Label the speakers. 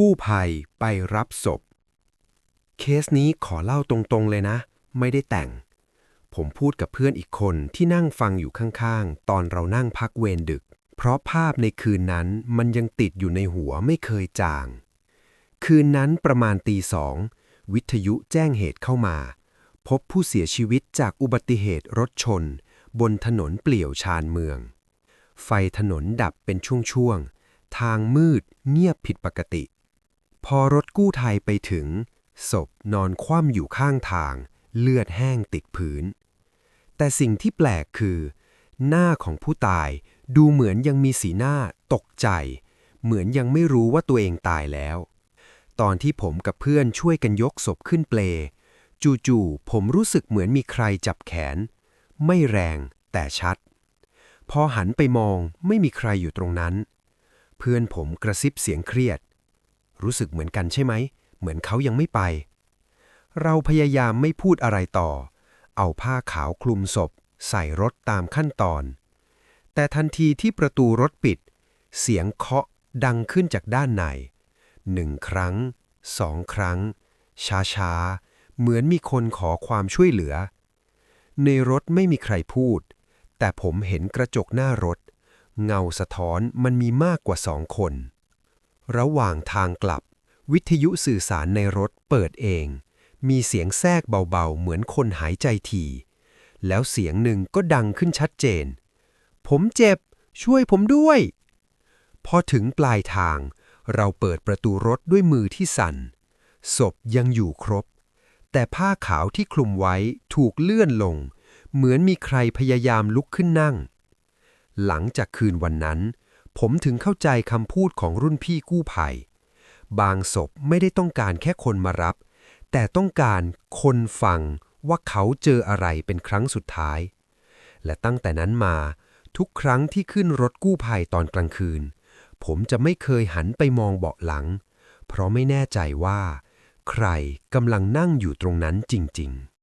Speaker 1: กู้ภัยไปรับศพ เคสนี้ขอเล่าตรงๆเลยนะ ไม่ได้แต่ง ผมพูดกับเพื่อนอีกคนที่นั่งฟังอยู่ข้างๆ ตอนเรานั่งพักเวรดึก เพราะภาพในคืนนั้นมันยังติดอยู่ในหัวไม่เคยจาง คืนนั้นประมาณตีสอง วิทยุแจ้งเหตุเข้ามา พบผู้เสียชีวิตจากอุบัติเหตุรถชน บนถนนเปลี่ยวชานเมือง ไฟถนนดับเป็นช่วงๆทางมืดเงียบผิดปกติ พอรถกู้ไทยไปถึง ศพนอนคว่ำอยู่ข้างทาง เลือดแห้งติดพื้น แต่สิ่งที่แปลกคือ หน้าของผู้ตายดูเหมือนยังมีสีหน้าตกใจ เหมือนยังไม่รู้ว่าตัวเองตายแล้ว ตอนที่ผมกับเพื่อนช่วยกันยกศพขึ้นเปล จู่ๆผมรู้สึกเหมือนมีใครจับแขน ไม่แรงแต่ชัด พอหันไปมองไม่มีใครอยู่ตรงนั้น เพื่อนผมกระซิบเสียงเครียด รู้สึกเหมือนกันใช่ไหม เหมือนเขายังไม่ไป เราพยายามไม่พูดอะไรต่อ เอาผ้าขาวคลุมศพ ใส่รถตามขั้นตอน แต่ทันทีที่ประตูรถปิด เสียงเคาะดังขึ้นจากด้านในหนึ่งครั้ง สองครั้ง ช้าๆ เหมือนมีคนขอความช่วยเหลือ ในรถไม่มีใครพูด แต่ผมเห็นกระจกหน้ารถ เงาสะท้อนมันมีมากกว่าสองคน ระหว่างทางกลับ วิทยุสื่อสารในรถเปิดเอง มีเสียงแทรกเบาๆ เหมือนคนหายใจทีแล้วเสียงหนึ่งก็ดังขึ้นชัดเจน ผมเจ็บ ช่วยผมด้วย พอถึงปลายทาง เราเปิดประตูรถด้วยมือที่สั่น ศพยังอยู่ครบ แต่ผ้าขาวที่คลุมไว้ถูกเลื่อนลง เหมือนมีใครพยายามลุกขึ้นนั่ง หลังจากคืนวันนั้น ผมถึงเข้าใจคำพูดของรุ่นพี่กู้ภัย บางศพไม่ได้ต้องการแค่คนมารับ แต่ต้องการคนฟังว่าเขาเจออะไรเป็นครั้งสุดท้าย และตั้งแต่นั้นมา ทุกครั้งที่ขึ้นรถกู้ภัยตอนกลางคืน ผมจะไม่เคยหันไปมองเบาะหลัง เพราะไม่แน่ใจว่า ใครกำลังนั่งอยู่ตรงนั้นจริง ๆ